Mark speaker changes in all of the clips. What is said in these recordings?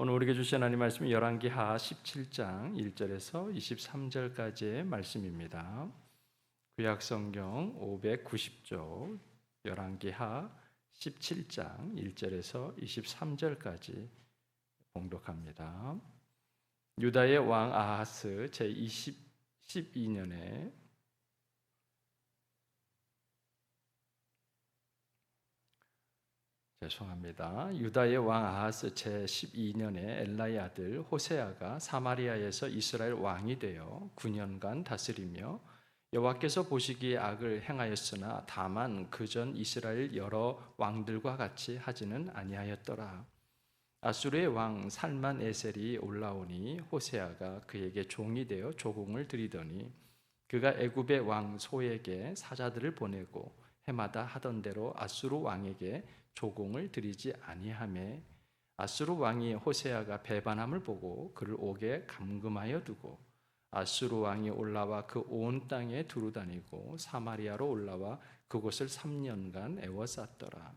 Speaker 1: 오늘 우리에게 주신 하나님 말씀은 열왕기하 17장 1절에서 23절까지의 말씀입니다. 구약 성경 590조 열왕기하 17장 1절에서 23절까지 봉독합니다. 유다의 왕 아하스 제 20, 12년에 죄송합니다. 유다의 왕 아하스 제 12년에 엘라의 아들 호세아가 사마리아에서 이스라엘 왕이 되어 9년간 다스리며 여호와께서 보시기에 악을 행하였으나 다만 그 전 이스라엘 여러 왕들과 같이 하지는 아니하였더라. 아수르의 왕 살만 에셀이 올라오니 호세아가 그에게 종이 되어 조공을 드리더니 그가 애굽의 왕 소에게 사자들을 보내고 해마다 하던 대로 아수르 왕에게 조공을 드리지 아니하매 아수르 왕이 호세아가 배반함을 보고 그를 옥에 감금하여 두고 아수르 왕이 올라와 그 온 땅에 두루 다니고 사마리아로 올라와 그곳을 3년간 애워쌌더라.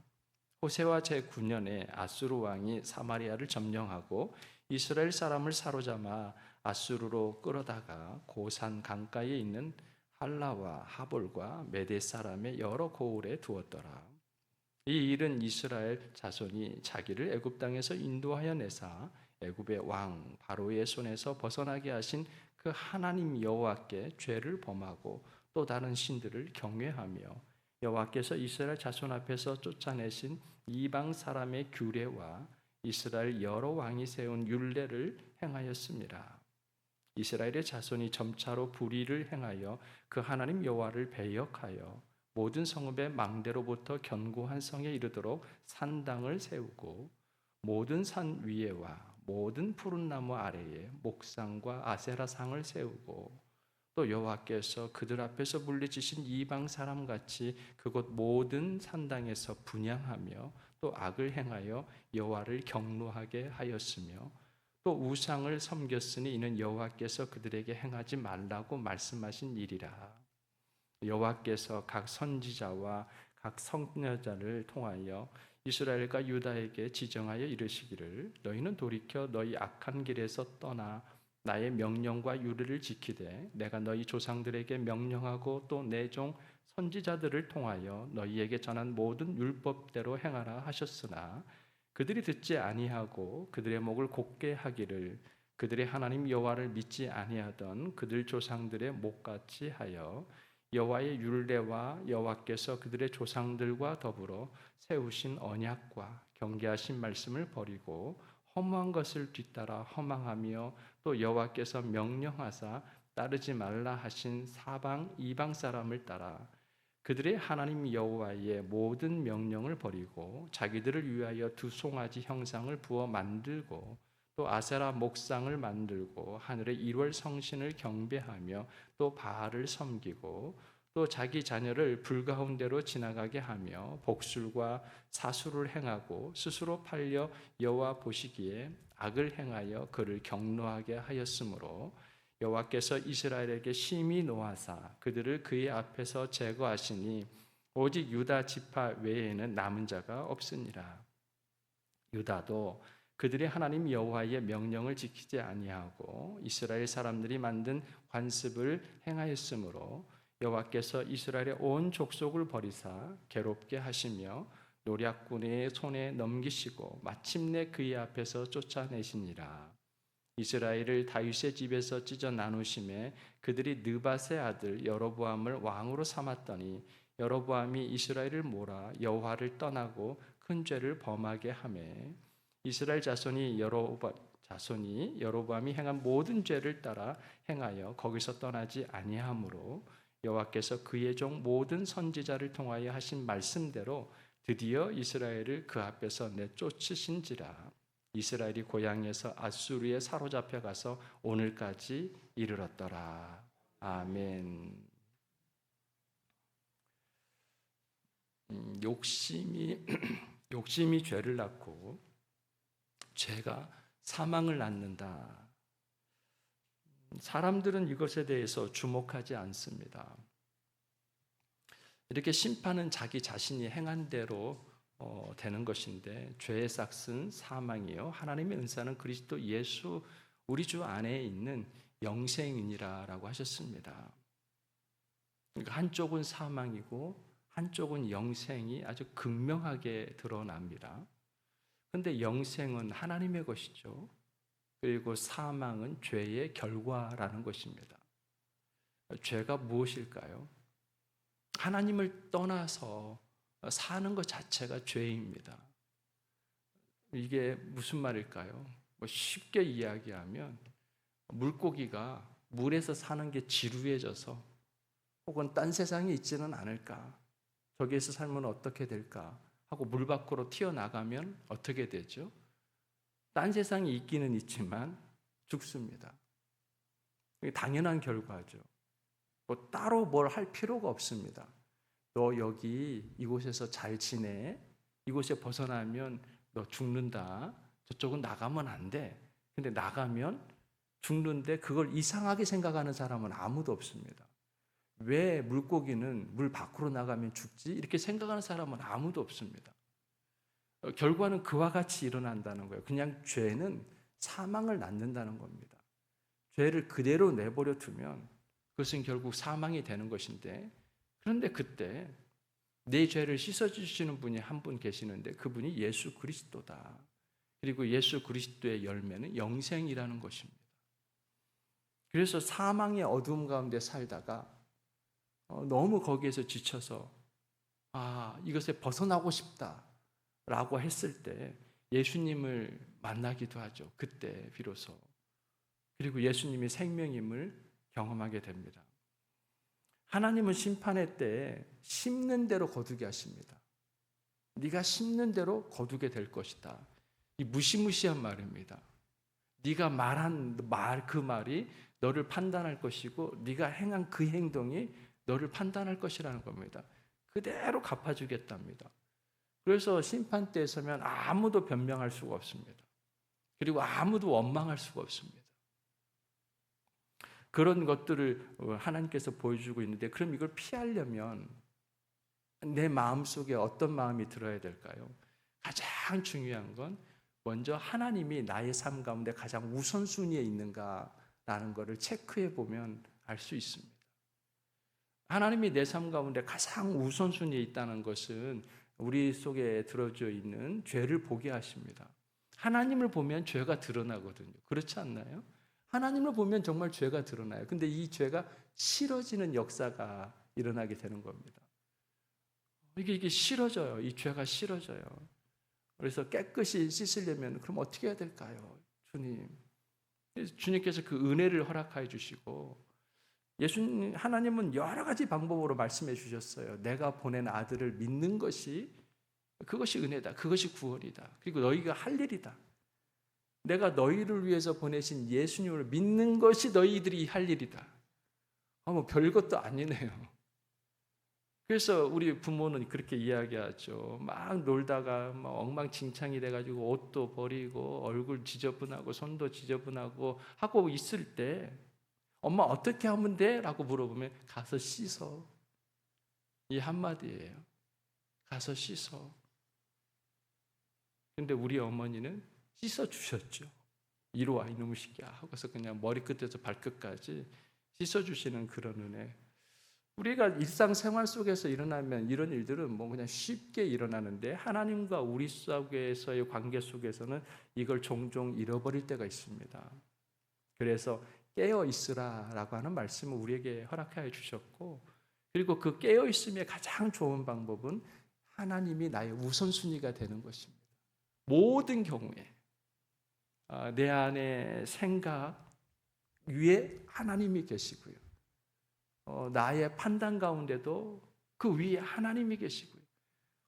Speaker 1: 호세와 제 9년에 아수르 왕이 사마리아를 점령하고 이스라엘 사람을 사로잡아 아수르로 끌어다가 고산 강가에 있는 할라와 하볼과 메대 사람의 여러 고을에 두었더라. 이 일은 이스라엘 자손이 자기를 애굽 땅에서 인도하여 내사 애굽의 왕 바로의 손에서 벗어나게 하신 그 하나님 여호와께 죄를 범하고 또 다른 신들을 경외하며 여호와께서 이스라엘 자손 앞에서 쫓아내신 이방 사람의 규례와 이스라엘 여러 왕이 세운 율례를 행하였습니다. 이스라엘의 자손이 점차로 불의를 행하여 그 하나님 여호와를 배역하여 모든 성읍의 망대로부터 견고한 성에 이르도록 산당을 세우고 모든 산 위에와 모든 푸른 나무 아래에 목상과 아세라상을 세우고 또 여호와께서 그들 앞에서 물리치신 이방 사람 같이 그곳 모든 산당에서 분양하며 또 악을 행하여 여호와를 경노하게 하였으며 또 우상을 섬겼으니 이는 여호와께서 그들에게 행하지 말라고 말씀하신 일이라 여호와께서 각 선지자와 각 성녀자를 통하여 이스라엘과 유다에게 지정하여 이르시기를 너희는 돌이켜 너희 악한 길에서 떠나 나의 명령과 유리를 지키되 내가 너희 조상들에게 명령하고 또 내 종 선지자들을 통하여 너희에게 전한 모든 율법대로 행하라 하셨으나 그들이 듣지 아니하고 그들의 목을 곧게 하기를 그들의 하나님 여호와를 믿지 아니하던 그들 조상들의 목같이 하여 여호와의 율례와 여호와께서 그들의 조상들과 더불어 세우신 언약과 경계하신 말씀을 버리고 허무한 것을 뒤따라 허망하며 또 여호와께서 명령하사 따르지 말라 하신 사방 이방 사람을 따라 그들의 하나님 여호와의 모든 명령을 버리고 자기들을 위하여 두 송아지 형상을 부어 만들고 또 아세라 목상을 만들고 하늘의 일월 성신을 경배하며 또 바알을 섬기고 또 자기 자녀를 불 가운데로 지나가게 하며 복술과 사수를 행하고 스스로 팔려 여호와 보시기에 악을 행하여 그를 경노하게 하였으므로 여호와께서 이스라엘에게 심히 노하사 그들을 그의 앞에서 제거하시니 오직 유다 지파 외에는 남은 자가 없으니라. 유다도 그들의 하나님 여호와의 명령을 지키지 아니하고 이스라엘 사람들이 만든 관습을 행하였으므로 여호와께서 이스라엘의 온 족속을 버리사 괴롭게 하시며 노략군의 손에 넘기시고 마침내 그의 앞에서 쫓아내시니라. 이스라엘을 다윗의 집에서 찢어 나누심에 그들이 느밧의 아들 여로보암을 왕으로 삼았더니 여로보암이 이스라엘을 몰아 여호와를 떠나고 큰 죄를 범하게 하매 이스라엘 자손이 여로보 자손이 여로보암이 행한 모든 죄를 따라 행하여 거기서 떠나지 아니하므로 여호와께서 그의 종 모든 선지자를 통하여 하신 말씀대로 드디어 이스라엘을 그 앞에서 내쫓으신지라 이스라엘이 고향에서 아수르에 사로잡혀 가서 오늘까지 이르렀더라. 아멘. 음, 욕심이 욕심이 죄를 낳고 죄가 사망을 낳는다. 사람들은 이것에 대해서 주목하지 않습니다. 이렇게 심판은 자기 자신이 행한 대로 어, 되는 것인데 죄의 싹은 사망이요 하나님의 은사는 그리스도 예수 우리 주 안에 있는 영생이니라라고 하셨습니다. 그러니까 한쪽은 사망이고 한쪽은 영생이 아주 극명하게 드러납니다. 근데 영생은 하나님의 것이죠. 그리고 사망은 죄의 결과라는 것입니다. 죄가 무엇일까요? 하나님을 떠나서 사는 것 자체가 죄입니다. 이게 무슨 말일까요? 뭐 쉽게 이야기하면 물고기가 물에서 사는 게 지루해져서 혹은 딴 세상에 있지는 않을까? 저기에서 살면 어떻게 될까? 하고 물 밖으로 튀어나가면 어떻게 되죠? 딴 세상에 있기는 있지만 죽습니다. 당연한 결과죠. 뭐 따로 뭘 할 필요가 없습니다. 너 여기 이곳에서 잘 지내. 이곳에 벗어나면 너 죽는다. 저쪽은 나가면 안 돼. 근데 나가면 죽는데 그걸 이상하게 생각하는 사람은 아무도 없습니다. 왜 물고기는 물 밖으로 나가면 죽지? 이렇게 생각하는 사람은 아무도 없습니다. 어, 결과는 그와 같이 일어난다는 거예요. 그냥 죄는 사망을 낳는다는 겁니다. 죄를 그대로 내버려 두면 그것은 결국 사망이 되는 것인데 그런데 그때 내 죄를 씻어주시는 분이 한 분 계시는데 그분이 예수 그리스도다. 그리고 예수 그리스도의 열매는 영생이라는 것입니다. 그래서 사망의 어두움 가운데 살다가 어, 너무 거기에서 지쳐서 아 이것에 벗어나고 싶다라고 했을 때 예수님을 만나기도 하죠. 그때 비로소 그리고 예수님이 생명임을 경험하게 됩니다. 하나님은 심판의 때에 심는 대로 거두게 하십니다. 네가 심는 대로 거두게 될 것이다. 이 무시무시한 말입니다. 네가 말한 말 그 말이 너를 판단할 것이고 네가 행한 그 행동이 너를 판단할 것이라는 겁니다. 그대로 갚아주겠답니다. 그래서 심판 때에 서면 아무도 변명할 수가 없습니다. 그리고 아무도 원망할 수가 없습니다. 그런 것들을 하나님께서 보여주고 있는데 그럼 이걸 피하려면 내 마음 속에 어떤 마음이 들어야 될까요? 가장 중요한 건 먼저 하나님이 나의 삶 가운데 가장 우선순위에 있는가라는 것을 체크해 보면 알 수 있습니다. 하나님이 내 삶 가운데 가장 우선순위에 있다는 것은 우리 속에 들어져 있는 죄를 보게 하십니다. 하나님을 보면 죄가 드러나거든요. 그렇지 않나요? 하나님을 보면 정말 죄가 드러나요. 근데 이 죄가 싫어지는 역사가 일어나게 되는 겁니다. 이게 이게 싫어져요. 이 죄가 싫어져요. 그래서 깨끗이 씻으려면 그럼 어떻게 해야 될까요? 주님. 주님께서 그 은혜를 허락하여 주시고 예수님 하나님은 여러 가지 방법으로 말씀해 주셨어요. 내가 보낸 아들을 믿는 것이 그것이 은혜다. 그것이 구원이다. 그리고 너희가 할 일이다. 내가 너희를 위해서 보내신 예수님을 믿는 것이 너희들이 할 일이다. 아, 뭐 별것도 아니네요. 그래서 우리 부모는 그렇게 이야기하죠. 막 놀다가 막 엉망진창이 돼가지고 옷도 버리고 얼굴 지저분하고 손도 지저분하고 하고 있을 때 엄마 어떻게 하면 돼? 라고 물어보면 가서 씻어. 이 한마디예요. 가서 씻어. 근데 우리 어머니는 씻어 주셨죠. 이리 와 이놈의 새끼야 하고서 그냥 머리끝에서 발끝까지 씻어 주시는 그런 은혜. 우리가 일상생활 속에서 일어나면 이런 일들은 뭐 그냥 쉽게 일어나는데 하나님과 우리 속에서의 관계 속에서는 이걸 종종 잃어버릴 때가 있습니다. 그래서 깨어 있으라라고 하는 말씀을 우리에게 허락하여 주셨고 그리고 그 깨어 있음의 가장 좋은 방법은 하나님이 나의 우선순위가 되는 것입니다. 모든 경우에 아, 내 안에 생각 위에 하나님이 계시고요. 어, 나의 판단 가운데도 그 위에 하나님이 계시고요.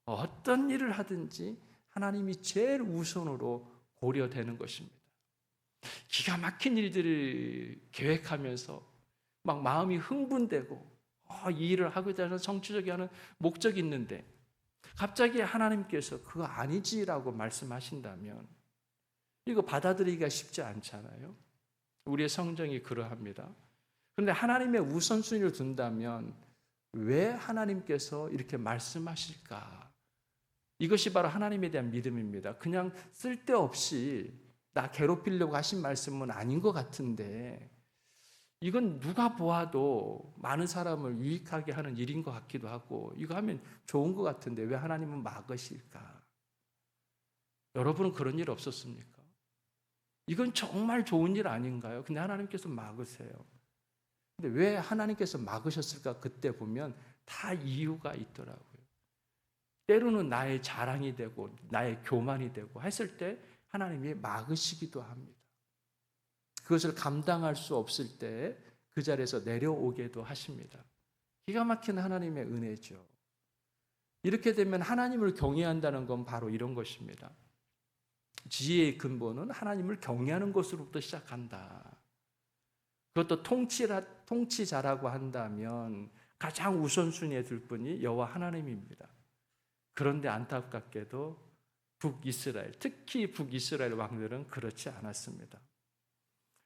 Speaker 1: 어떤 일을 하든지 하나님이 제일 우선으로 고려되는 것입니다. 기가 막힌 일들을 계획하면서 막 마음이 흥분되고 어, 이 일을 하고 대해서 정치적이 하는 목적이 있는데 갑자기 하나님께서 그거 아니지라고 말씀하신다면 이거 받아들이기가 쉽지 않잖아요. 우리의 성정이 그러합니다. 그런데 하나님의 우선순위를 둔다면 왜 하나님께서 이렇게 말씀하실까? 이것이 바로 하나님에 대한 믿음입니다. 그냥 쓸데없이 나 괴롭히려고 하신 말씀은 아닌 것 같은데 이건 누가 보아도 많은 사람을 유익하게 하는 일인 것 같기도 하고 이거 하면 좋은 것 같은데 왜 하나님은 막으실까? 여러분은 그런 일 없었습니까? 이건 정말 좋은 일 아닌가요? 근데 하나님께서 막으세요. 근데 왜 하나님께서 막으셨을까? 그때 보면 다 이유가 있더라고요. 때로는 나의 자랑이 되고 나의 교만이 되고 했을 때 하나님이 막으시기도 합니다. 그것을 감당할 수 없을 때 그 자리에서 내려오게도 하십니다. 기가 막힌 하나님의 은혜죠. 이렇게 되면 하나님을 경외한다는 건 바로 이런 것입니다. 지혜의 근본은 하나님을 경외하는 것으로부터 시작한다. 그것도 통치라, 통치자라고 한다면 가장 우선순위에 둘 분이 여호와 하나님입니다. 그런데 안타깝게도 북이스라엘, 특히 북이스라엘 왕들은 그렇지 않았습니다.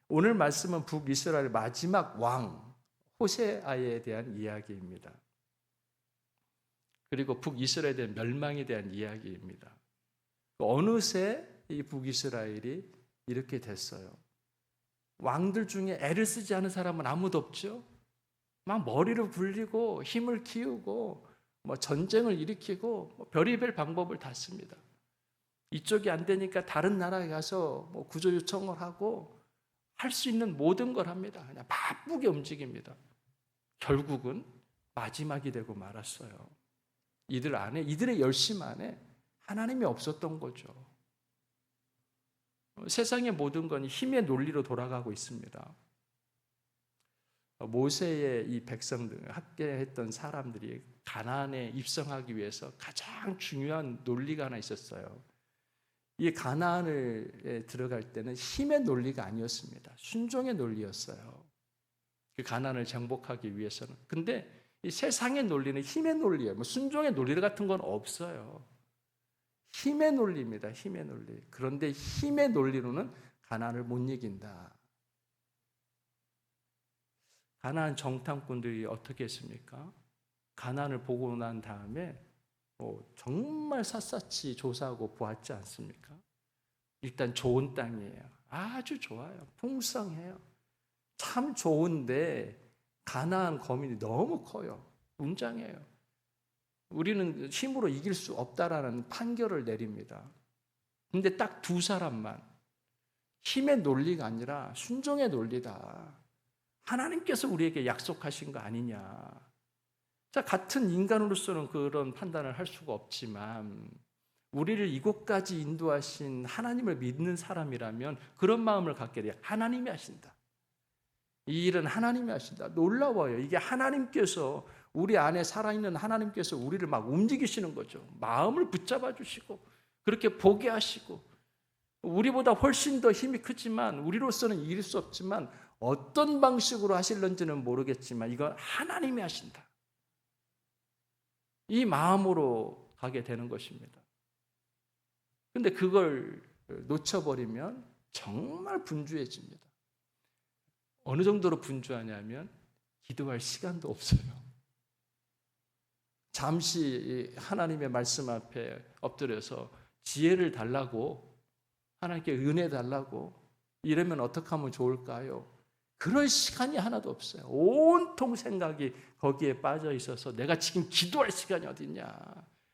Speaker 1: 오늘 말씀은 북이스라엘 마지막 왕 호세아에 대한 이야기입니다. 그리고 북이스라엘에 대한 멸망에 대한 이야기입니다. 어느새 이 북이스라엘이 이렇게 됐어요. 왕들 중에 애를 쓰지 않은 사람은 아무도 없죠. 막 머리를 굴리고 힘을 키우고 뭐 전쟁을 일으키고 뭐 별의별 방법을 다 씁니다. 이쪽이 안 되니까 다른 나라에 가서 뭐 구조 요청을 하고 할 수 있는 모든 걸 합니다. 그냥 바쁘게 움직입니다. 결국은 마지막이 되고 말았어요. 이들 안에 이들의 열심 안에 하나님이 없었던 거죠. 세상의 모든 건 힘의 논리로 돌아가고 있습니다. 모세의 이 백성들 학계했던 사람들이 가나안에 입성하기 위해서 가장 중요한 논리가 하나 있었어요. 이 가나안에 들어갈 때는 힘의 논리가 아니었습니다. 순종의 논리였어요. 그 가나안을 정복하기 위해서는. 근데 이 세상의 논리는 힘의 논리예요. 뭐 순종의 논리 같은 건 없어요. 힘의 논리입니다. 힘의 논리. 그런데 힘의 논리로는 가나안을 못 이긴다. 가나안 정탐꾼들이 어떻게 했습니까? 가나안을 보고 난 다음에 뭐 정말 샅샅이 조사하고 보았지 않습니까? 일단 좋은 땅이에요. 아주 좋아요. 풍성해요. 참 좋은데 가나안 거민이 너무 커요. 웅장해요. 우리는 힘으로 이길 수 없다라는 판결을 내립니다. 근데 딱 두 사람만 힘의 논리가 아니라 순종의 논리다. 하나님께서 우리에게 약속하신 거 아니냐. 자, 같은 인간으로서는 그런 판단을 할 수가 없지만 우리를 이곳까지 인도하신 하나님을 믿는 사람이라면 그런 마음을 갖게 돼요. 하나님이 하신다. 이 일은 하나님이 하신다. 놀라워요. 이게 하나님께서 우리 안에 살아있는 하나님께서 우리를 막 움직이시는 거죠. 마음을 붙잡아 주시고 그렇게 보게 하시고 우리보다 훨씬 더 힘이 크지만 우리로서는 이길 수 없지만 어떤 방식으로 하실런지는 모르겠지만 이건 하나님이 하신다. 이 마음으로 가게 되는 것입니다. 근데 그걸 놓쳐버리면 정말 분주해집니다. 어느 정도로 분주하냐면 기도할 시간도 없어요. 잠시 하나님의 말씀 앞에 엎드려서 지혜를 달라고 하나님께 은혜 달라고 이러면 어떻게 하면 좋을까요? 그럴 시간이 하나도 없어요. 온통 생각이 거기에 빠져 있어서 내가 지금 기도할 시간이 어딨냐?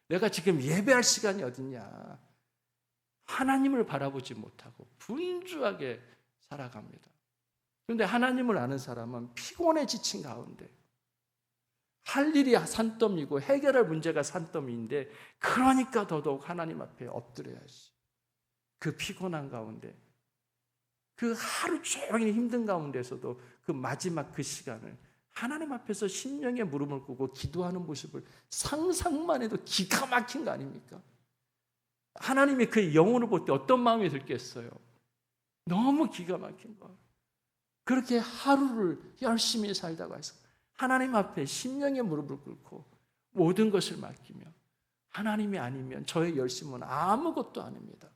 Speaker 1: 내가 지금 예배할 시간이 어딨냐? 하나님을 바라보지 못하고 분주하게 살아갑니다. 그런데 하나님을 아는 사람은 피곤해 지친 가운데 할 일이 산더미고 해결할 문제가 산더미인데 그러니까 더더욱 하나님 앞에 엎드려야지. 그 피곤한 가운데 그 하루 종일 힘든 가운데서도 그 마지막 그 시간을 하나님 앞에서 심령의 무릎을 꿇고 기도하는 모습을 상상만 해도 기가 막힌 거 아닙니까? 하나님이 그 영혼을 볼 때 어떤 마음이 들겠어요? 너무 기가 막힌 거. 그렇게 하루를 열심히 살다가 해서 하나님 앞에 심령의 무릎을 꿇고 모든 것을 맡기며 하나님이 아니면 저의 열심은 아무것도 아닙니다.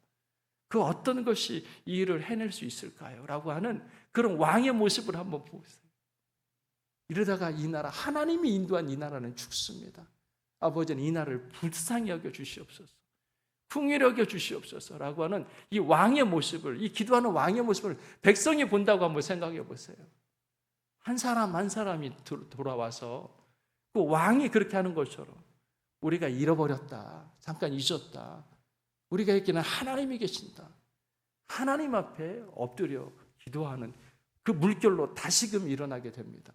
Speaker 1: 그 어떤 것이 이 일을 해낼 수 있을까요? 라고 하는 그런 왕의 모습을 한번 보세요. 이러다가 이 나라, 하나님이 인도한 이 나라는 죽습니다. 아버지는 이 나라를 불쌍히 여겨 주시옵소서. 풍요력여 주시옵소서 라고 하는 이 왕의 모습을 이 기도하는 왕의 모습을 백성이 본다고 한번 생각해 보세요. 한 사람 한 사람이 도- 돌아와서 그 왕이 그렇게 하는 것처럼 우리가 잃어버렸다. 잠깐 잊었다. 우리가 있기는 하나님이 계신다. 하나님 앞에 엎드려 기도하는 그 물결로 다시금 일어나게 됩니다.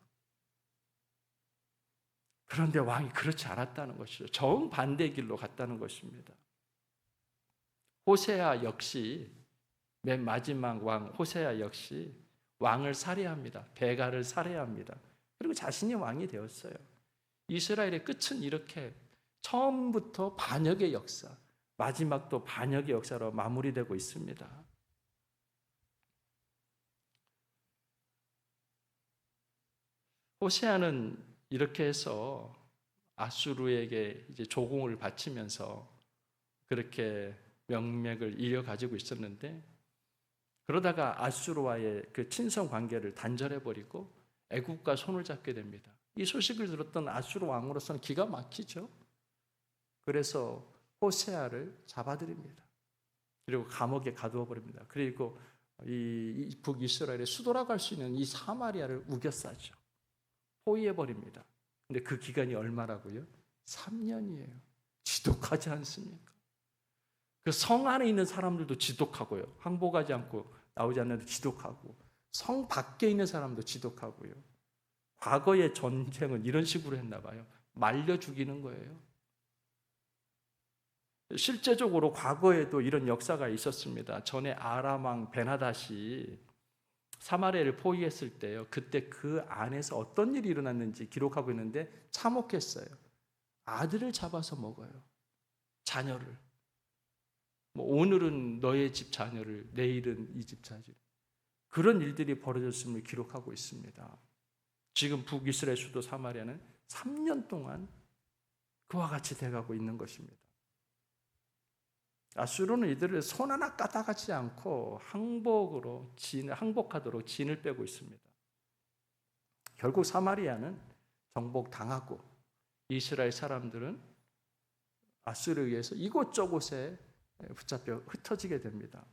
Speaker 1: 그런데 왕이 그렇지 않았다는 것이죠. 정반대 길로 갔다는 것입니다. 호세아 역시 맨 마지막 왕 호세아 역시 왕을 살해합니다. 베가를 살해합니다. 그리고 자신이 왕이 되었어요. 이스라엘의 끝은 이렇게 처음부터 반역의 역사, 마지막도 반역의 역사로 마무리되고 있습니다. 호세아는 이렇게 해서 아수르에게 이제 조공을 바치면서 그렇게 명맥을 이어 가지고 있었는데 그러다가 아수르와의 그 친선 관계를 단절해 버리고 애국과 손을 잡게 됩니다. 이 소식을 들었던 아수르 왕으로서는 기가 막히죠. 그래서 호세아를 잡아들입니다. 그리고 감옥에 가두어 버립니다. 그리고 이 북이스라엘의 수도라고 할 수 있는 이 사마리아를 우겨싸죠. 포위해 버립니다. 근데 그 기간이 얼마라고요? 3년이에요. 지독하지 않습니까? 그 성 안에 있는 사람들도 지독하고요. 항복하지 않고 나오지 않는데 지독하고 성 밖에 있는 사람도 지독하고요. 과거의 전쟁은 이런 식으로 했나 봐요. 말려 죽이는 거예요. 실제적으로 과거에도 이런 역사가 있었습니다. 전에 아람왕 베나다시 사마리아를 포위했을 때요. 그때 그 안에서 어떤 일이 일어났는지 기록하고 있는데 참혹했어요. 아들을 잡아서 먹어요. 자녀를. 뭐 오늘은 너의 집 자녀를, 내일은 이 집 자녀를. 그런 일들이 벌어졌음을 기록하고 있습니다. 지금 북이스라엘 수도 사마리아는 3년 동안 그와 같이 돼가고 있는 것입니다. 아수르는 이들을 손 하나 까딱하지 않고 항복으로 진 항복하도록 진을 빼고 있습니다. 결국 사마리아는 정복 당하고 이스라엘 사람들은 아수르에 의해서 이곳저곳에 붙잡혀 흩어지게 됩니다.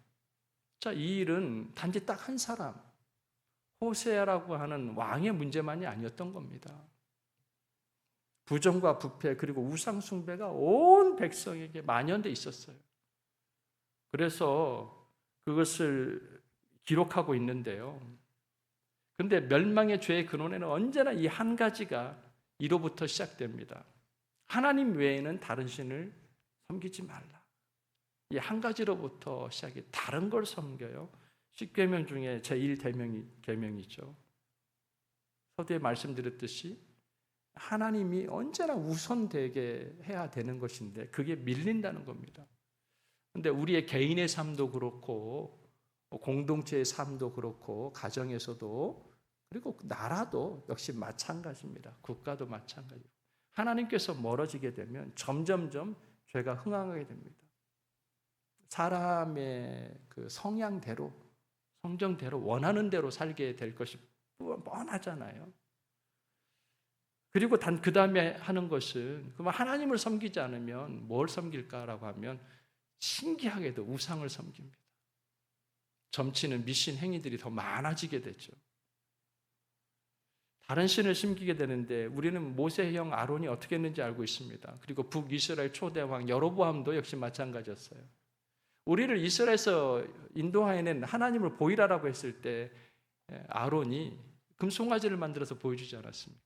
Speaker 1: 자, 이 일은 단지 딱 한 사람 호세아라고 하는 왕의 문제만이 아니었던 겁니다. 부정과 부패 그리고 우상 숭배가 온 백성에게 만연돼 있었어요. 그래서 그것을 기록하고 있는데요. 근데 멸망의 죄의 근원에는 언제나 이 한 가지가 이로부터 시작됩니다. 하나님 외에는 다른 신을 섬기지 말라. 이 한 가지로부터 시작이 다른 걸 섬겨요. 십계명 중에 제1 대명이 계명이죠. 서두에 말씀드렸듯이 하나님이 언제나 우선되게 해야 되는 것인데 그게 밀린다는 겁니다. 근데 우리의 개인의 삶도 그렇고 공동체의 삶도 그렇고 가정에서도 그리고 나라도 역시 마찬가지입니다. 국가도 마찬가지고 하나님께서 멀어지게 되면 점점점 죄가 흥황하게 됩니다. 사람의 그 성향대로 성정대로 원하는 대로 살게 될 것이 뻔하잖아요. 그리고 단 그 다음에 하는 것은 그럼 하나님을 섬기지 않으면 뭘 섬길까라고 하면 신기하게도 우상을 섬깁니다. 점치는 미신 행위들이 더 많아지게 되죠. 다른 신을 섬기게 되는데 우리는 모세의 형 아론이 어떻게 했는지 알고 있습니다. 그리고 북이스라엘 초대왕 여로보암도 역시 마찬가지였어요. 우리를 이스라엘에서 인도하에는 하나님을 보이라라고 했을 때 아론이 금송아지를 만들어서 보여주지 않았습니까?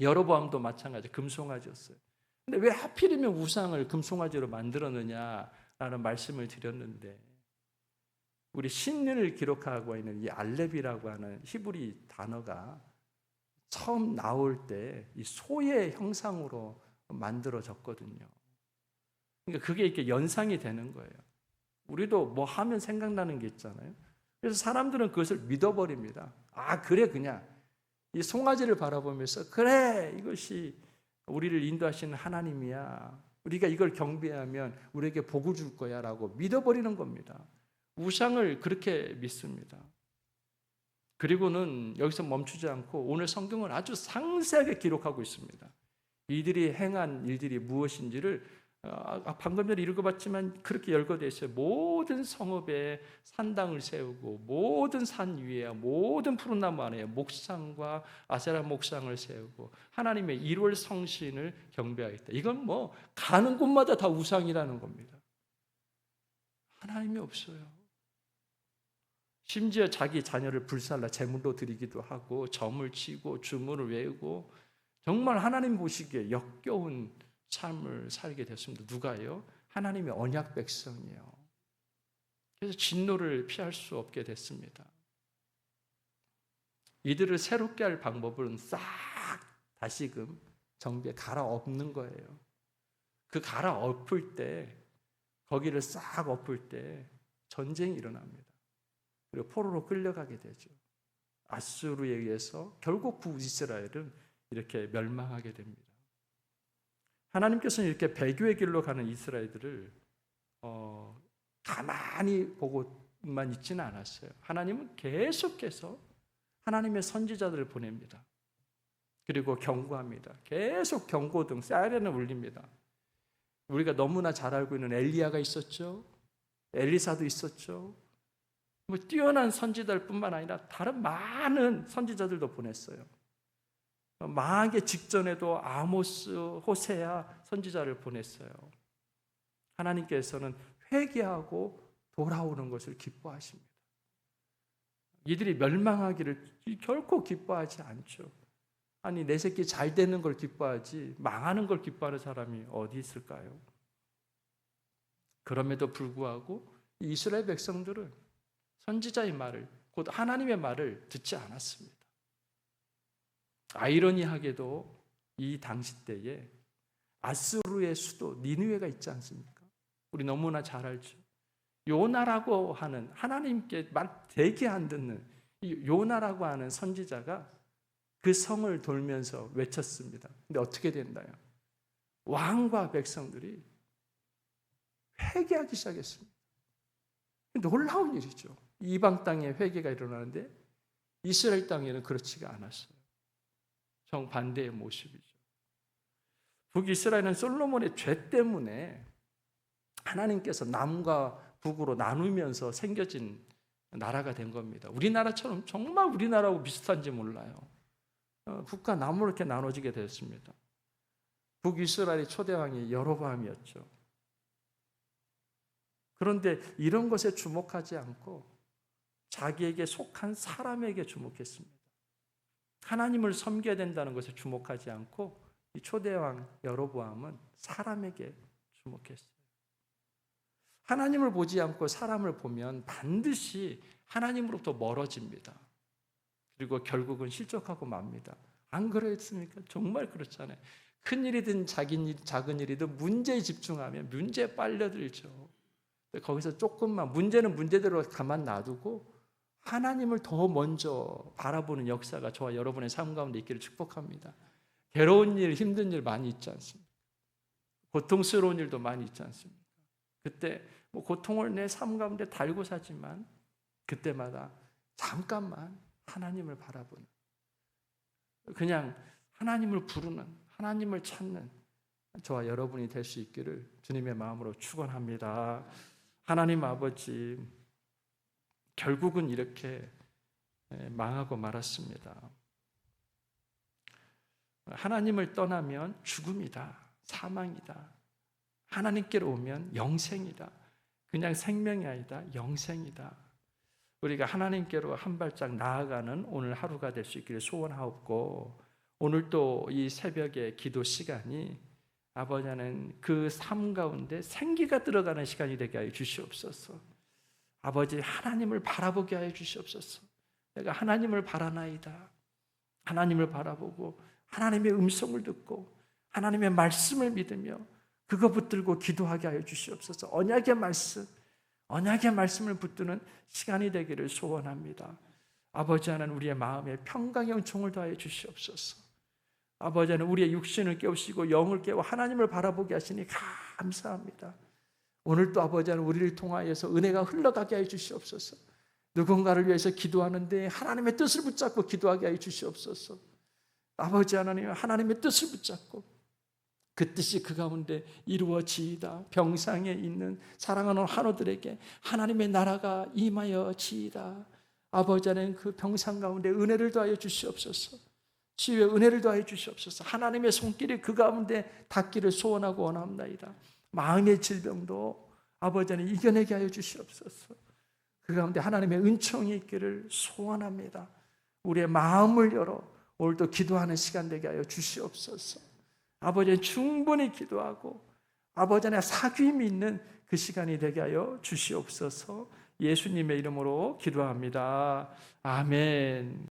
Speaker 1: 여로보암도 마찬가지 금송아지였어요. 근데 왜 하필이면 우상을 금송아지로 만들었느냐라는 말씀을 드렸는데 우리 신년을 기록하고 있는 이 알렙이라고 하는 히브리 단어가 처음 나올 때 이 소의 형상으로 만들어졌거든요. 그러니까 그게 이렇게 연상이 되는 거예요. 우리도 뭐 하면 생각나는 게 있잖아요. 그래서 사람들은 그것을 믿어버립니다. 아, 그래, 그냥. 이 송아지를 바라보면서, 그래, 이것이 우리를 인도하시는 하나님이야. 우리가 이걸 경배하면 우리에게 복을 줄 거야. 라고 믿어버리는 겁니다. 우상을 그렇게 믿습니다. 그리고는 여기서 멈추지 않고 오늘 성경을 아주 상세하게 기록하고 있습니다. 이들이 행한 일들이 무엇인지를 아, 방금 전에 읽어봤지만 그렇게 열거되어 있어요. 모든 성읍에 산당을 세우고 모든 산 위에 모든 푸른 나무 안에 목상과 아세라 목상을 세우고 하나님의 일월 성신을 경배하겠다. 이건 뭐 가는 곳마다 다 우상이라는 겁니다. 하나님이 없어요. 심지어 자기 자녀를 불살라 제물로 드리기도 하고 점을 치고 주문을 외우고 정말 하나님 보시기에 역겨운 삶을 살게 됐습니다. 누가요? 하나님의 언약 백성이요. 그래서 진노를 피할 수 없게 됐습니다. 이들을 새롭게 할 방법은 싹 다시금 정비에 갈아엎는 거예요. 그 갈아엎을 때 거기를 싹 엎을 때 전쟁이 일어납니다. 그리고 포로로 끌려가게 되죠. 아수르에 의해서 결국 북이스라엘은 이렇게 멸망하게 됩니다. 하나님께서는 이렇게 배교의 길로 가는 이스라엘들을 어, 가만히 보고만 있지는 않았어요. 하나님은 계속해서 하나님의 선지자들을 보냅니다. 그리고 경고합니다. 계속 경고등 사이렌을 울립니다. 우리가 너무나 잘 알고 있는 엘리야가 있었죠. 엘리사도 있었죠. 뭐 뛰어난 선지자들뿐만 아니라 다른 많은 선지자들도 보냈어요. 망하기 직전에도 아모스, 호세야 선지자를 보냈어요. 하나님께서는 회개하고 돌아오는 것을 기뻐하십니다. 이들이 멸망하기를 결코 기뻐하지 않죠. 아니 내 새끼 잘 되는 걸 기뻐하지 망하는 걸 기뻐하는 사람이 어디 있을까요? 그럼에도 불구하고 이스라엘 백성들은 선지자의 말을 곧 하나님의 말을 듣지 않았습니다. 아이러니하게도 이 당시 때에 아스루의 수도 니느웨가 있지 않습니까? 우리 너무나 잘 알죠. 요나라고 하는 하나님께 말 되게 안 듣는 이 요나라고 하는 선지자가 그 성을 돌면서 외쳤습니다. 근데 어떻게 된다요? 왕과 백성들이 회개하기 시작했습니다. 놀라운 일이죠. 이방 땅에 회개가 일어나는데 이스라엘 땅에는 그렇지가 않았어요. 정반대의 모습이죠. 북이스라엘은 솔로몬의 죄 때문에 하나님께서 남과 북으로 나누면서 생겨진 나라가 된 겁니다. 우리나라처럼 정말 우리나라하고 비슷한지 몰라요. 어, 북과 남으로 이렇게 나눠지게 되었습니다. 북이스라엘의 초대왕이 여로보암이었죠. 그런데 이런 것에 주목하지 않고 자기에게 속한 사람에게 주목했습니다. 하나님을 섬겨야 된다는 것에 주목하지 않고 이 초대왕 여로보암은 사람에게 주목했어요. 하나님을 보지 않고 사람을 보면 반드시 하나님으로부터 멀어집니다. 그리고 결국은 실족하고 맙니다. 안 그랬습니까? 정말 그렇잖아요. 큰 일이든 작은 일이든 문제에 집중하면 문제에 빨려들죠. 거기서 조금만 문제는 문제대로 가만 놔두고 하나님을 더 먼저 바라보는 역사가 저와 여러분의 삶 가운데 있기를 축복합니다. 괴로운 일, 힘든 일 많이 있지 않습니까? 고통스러운 일도 많이 있지 않습니까? 그때 뭐 고통을 내 삶 가운데 달고 사지만 그때마다 잠깐만 하나님을 바라보는 그냥 하나님을 부르는 하나님을 찾는 저와 여러분이 될 수 있기를 주님의 마음으로 축원합니다. 하나님 아버지 결국은 이렇게 망하고 말았습니다. 하나님을 떠나면 죽음이다. 사망이다. 하나님께로 오면 영생이다. 그냥 생명이 아니다. 영생이다. 우리가 하나님께로 한 발짝 나아가는 오늘 하루가 될 수 있기를 소원하옵고 오늘 또 이 새벽의 기도 시간이 아버지는 그 삶 가운데 생기가 들어가는 시간이 되게 하여 주시옵소서. 아버지 하나님을 바라보게 하여 주시옵소서. 내가 하나님을 바라나이다. 하나님을 바라보고 하나님의 음성을 듣고 하나님의 말씀을 믿으며 그거 붙들고 기도하게 하여 주시옵소서. 언약의 말씀, 언약의 말씀을 붙드는 시간이 되기를 소원합니다. 아버지 하나님 우리의 마음에 평강의 은총을 더하여 주시옵소서. 아버지 하나님 우리의 육신을 깨우시고 영을 깨워 하나님을 바라보게 하시니 감사합니다. 오늘 또 아버지 하나님 우리를 통하여서 은혜가 흘러가게 하여 주시옵소서. 누군가를 위해서 기도하는데 하나님의 뜻을 붙잡고 기도하게 하여 주시옵소서. 아버지 하나님 하나님의 뜻을 붙잡고 그 뜻이 그 가운데 이루어지이다. 병상에 있는 사랑하는 환우들에게 하나님의 나라가 임하여 지이다. 아버지 하나님 그 병상 가운데 은혜를 더하여 주시옵소서. 치유의 은혜를 더하여 주시옵소서. 하나님의 손길이 그 가운데 닿기를 소원하고 원합나이다. 마음의 질병도 아버지 하나님 이겨내게 하여 주시옵소서. 그 가운데 하나님의 은총이 있기를 소원합니다. 우리의 마음을 열어 오늘도 기도하는 시간 되게 하여 주시옵소서. 아버지 충분히 기도하고 아버지 안에 사귐이 있는 그 시간이 되게 하여 주시옵소서. 예수님의 이름으로 기도합니다. 아멘.